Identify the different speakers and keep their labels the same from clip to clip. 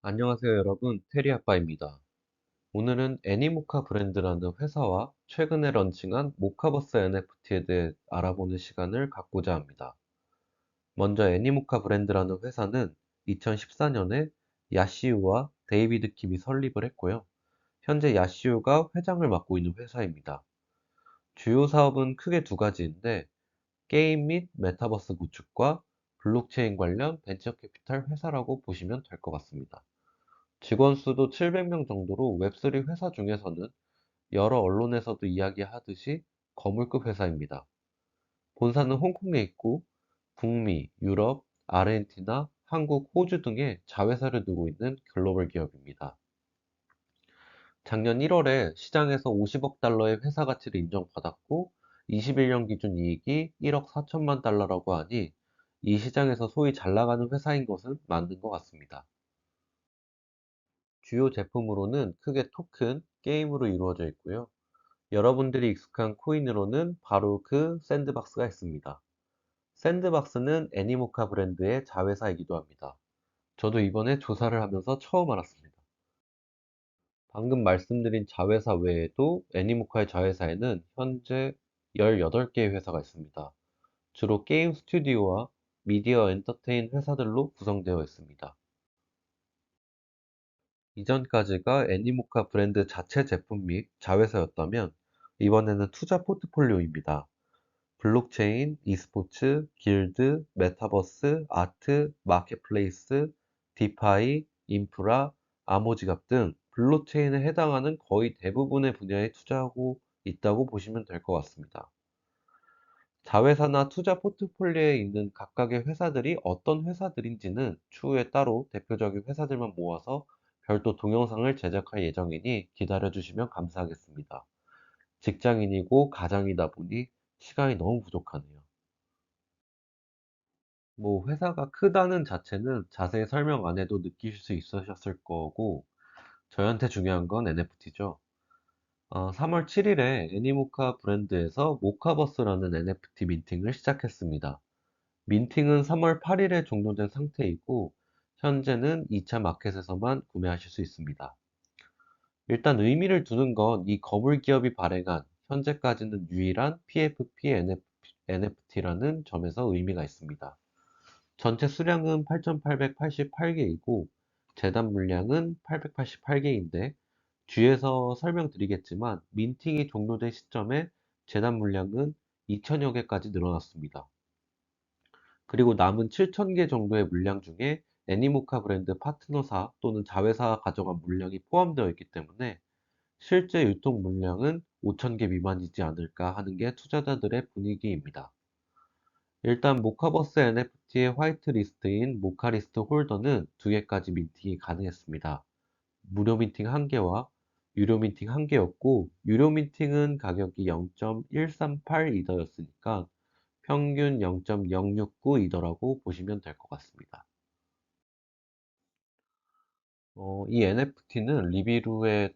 Speaker 1: 안녕하세요 여러분 테리 아빠입니다. 오늘은 애니모카 브랜드라는 회사와 최근에 런칭한 모카버스 NFT에 대해 알아보는 시간을 갖고자 합니다. 먼저 애니모카 브랜드라는 회사는 2014년에 야시우와 데이비드 킴이 설립을 했고요. 현재 야시우가 회장을 맡고 있는 회사입니다. 주요 사업은 크게 두 가지인데 게임 및 메타버스 구축과 블록체인 관련 벤처 캐피탈 회사라고 보시면 될 것 같습니다. 직원 수도 700명 정도로 웹3 회사 중에서는 여러 언론에서도 이야기하듯이 거물급 회사입니다. 본사는 홍콩에 있고 북미, 유럽, 아르헨티나, 한국, 호주 등의 자회사를 두고 있는 글로벌 기업입니다. 작년 1월에 시장에서 50억 달러의 회사 가치를 인정받았고 21년 기준 이익이 1억 4천만 달러라고 하니 이 시장에서 소위 잘 나가는 회사인 것은 맞는 것 같습니다. 주요 제품으로는 크게 토큰, 게임으로 이루어져 있고요. 여러분들이 익숙한 코인으로는 바로 그 샌드박스가 있습니다. 샌드박스는 애니모카 브랜드의 자회사이기도 합니다. 저도 이번에 조사를 하면서 처음 알았습니다. 방금 말씀드린 자회사 외에도 애니모카의 자회사에는 현재 18개의 회사가 있습니다. 주로 게임 스튜디오와 미디어 엔터테인 회사들로 구성되어 있습니다. 이전까지가 애니모카 브랜드 자체 제품 및 자회사였다면 이번에는 투자 포트폴리오입니다. 블록체인, e스포츠, 길드, 메타버스, 아트, 마켓플레이스, 디파이, 인프라, 암호지갑 등 블록체인에 해당하는 거의 대부분의 분야에 투자하고 있다고 보시면 될 것 같습니다. 자회사나 투자 포트폴리오에 있는 각각의 회사들이 어떤 회사들인지는 추후에 따로 대표적인 회사들만 모아서 별도 동영상을 제작할 예정이니 기다려주시면 감사하겠습니다. 직장인이고 가장이다 보니 시간이 너무 부족하네요. 뭐 회사가 크다는 자체는 자세히 설명 안 해도 느끼실 수 있으셨을 거고 저희한테 중요한 건 NFT죠. 어, 3월 7일에 애니모카 브랜드에서 모카버스라는 NFT 민팅을 시작했습니다. 민팅은 3월 8일에 종료된 상태이고 현재는 2차 마켓에서만 구매하실 수 있습니다. 일단 의미를 두는 건 이 거물 기업이 발행한 현재까지는 유일한 PFP NFT라는 점에서 의미가 있습니다. 전체 수량은 8,888개이고 재단 물량은 888개인데 뒤에서 설명드리겠지만 민팅이 종료된 시점에 재단 물량은 2천여 개까지 늘어났습니다. 그리고 남은 7,000개 정도의 물량 중에 애니모카 브랜드 파트너사 또는 자회사가 가져간 물량이 포함되어 있기 때문에 실제 유통 물량은 5,000개 미만이지 않을까 하는 게 투자자들의 분위기입니다. 일단 모카버스 NFT의 화이트 리스트인 모카리스트 홀더는 두 개까지 민팅이 가능했습니다. 무료 민팅 1개와 유료 민팅 1개였고 유료 민팅은 가격이 0.138 이더였으니까 평균 0.069 이더라고 보시면 될 것 같습니다. 어, 이 NFT는 리비루의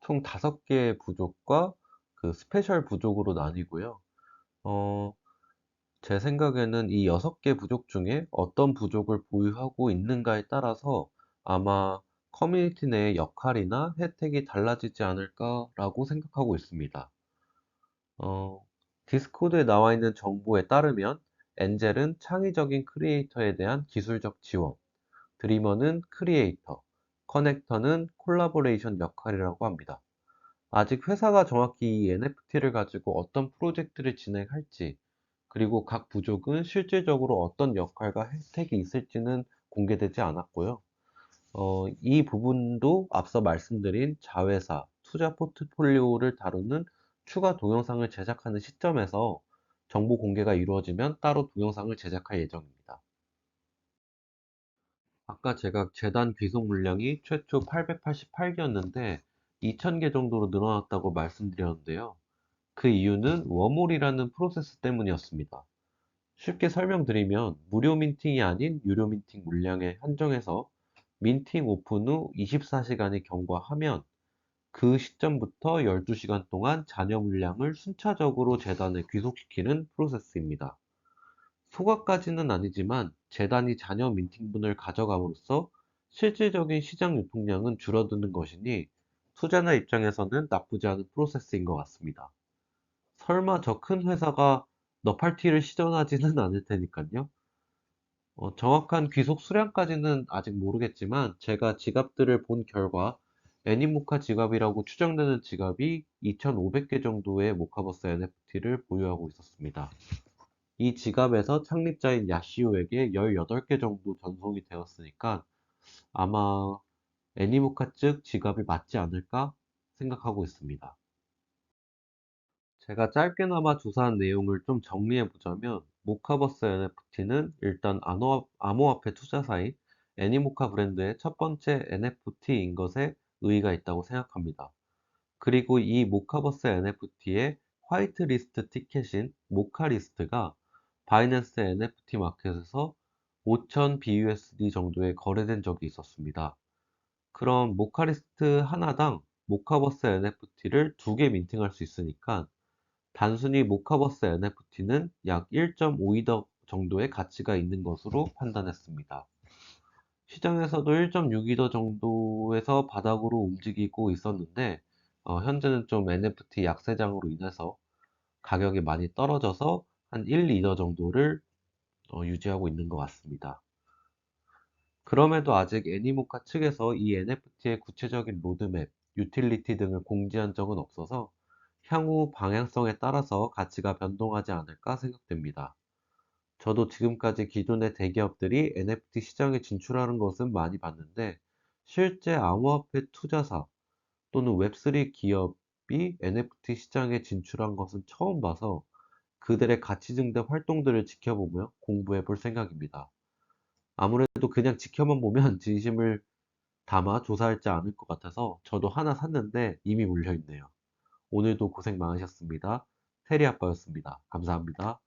Speaker 1: 총 5개의 부족과 그 스페셜 부족으로 나뉘고요. 어, 제 생각에는 이 6개 부족 중에 어떤 부족을 보유하고 있는가에 따라서 아마 커뮤니티 내의 역할이나 혜택이 달라지지 않을까라고 생각하고 있습니다. 어, 디스코드에 나와 있는 정보에 따르면 엔젤은 창의적인 크리에이터에 대한 기술적 지원, 드리머는 크리에이터, 커넥터는 콜라보레이션 역할이라고 합니다. 아직 회사가 정확히 이 NFT를 가지고 어떤 프로젝트를 진행할지, 그리고 각 부족은 실질적으로 어떤 역할과 혜택이 있을지는 공개되지 않았고요. 어, 이 부분도 앞서 말씀드린 자회사, 투자 포트폴리오를 다루는 추가 동영상을 제작하는 시점에서 정보 공개가 이루어지면 따로 동영상을 제작할 예정입니다. 아까 제가 재단 귀속 물량이 최초 888개였는데 2000개 정도로 늘어났다고 말씀드렸는데요. 그 이유는 웜홀이라는 프로세스 때문이었습니다. 쉽게 설명드리면 무료 민팅이 아닌 유료 민팅 물량에 한정해서 민팅 오픈 후 24시간이 경과하면 그 시점부터 12시간 동안 잔여 물량을 순차적으로 재단에 귀속시키는 프로세스입니다. 소각까지는 아니지만 재단이 잔여 민팅분을 가져감으로써 실질적인 시장 유통량은 줄어드는 것이니 투자자 입장에서는 나쁘지 않은 프로세스인 것 같습니다. 설마 저 큰 회사가 너팔티를 시전하지는 않을 테니까요. 어, 정확한 귀속 수량까지는 아직 모르겠지만 제가 지갑들을 본 결과 애니모카 지갑이라고 추정되는 지갑이 2,500개 정도의 모카버스 NFT를 보유하고 있었습니다. 이 지갑에서 창립자인 야시오에게 18개 정도 전송이 되었으니까 아마 애니모카 측 지갑이 맞지 않을까 생각하고 있습니다. 제가 짧게나마 조사한 내용을 좀 정리해 보자면 모카버스 NFT는 일단 암호- 암호화폐 투자사인 애니모카 브랜드의 첫 번째 NFT인 것에 의의가 있다고 생각합니다. 그리고 이 모카버스 NFT의 화이트 리스트 티켓인 모카 리스트가 바이낸스 NFT 마켓에서 5,000 BUSD 정도에 거래된 적이 있었습니다. 그럼 모카 리스트 하나당 모카버스 NFT를 두 개 민팅할 수 있으니까 단순히 모카버스 NFT는 약 1.5이더 정도의 가치가 있는 것으로 판단했습니다. 시장에서도 1.6이더 정도에서 바닥으로 움직이고 있었는데 어, 현재는 좀 NFT 약세장으로 인해서 가격이 많이 떨어져서 한 1, 2더 정도를 어, 유지하고 있는 것 같습니다. 그럼에도 아직 애니모카 측에서 이 NFT의 구체적인 로드맵, 유틸리티 등을 공지한 적은 없어서 향후 방향성에 따라서 가치가 변동하지 않을까 생각됩니다. 저도 지금까지 기존의 대기업들이 NFT 시장에 진출하는 것은 많이 봤는데 실제 암호화폐 투자사 또는 웹3 기업이 NFT 시장에 진출한 것은 처음 봐서 그들의 가치 증대 활동들을 지켜보며 공부해 볼 생각입니다. 아무래도 그냥 지켜만 보면 진심을 담아 조사하지 않을 것 같아서 저도 하나 샀는데 이미 물려 있네요. 오늘도 고생 많으셨습니다. 테리 아빠였습니다. 감사합니다.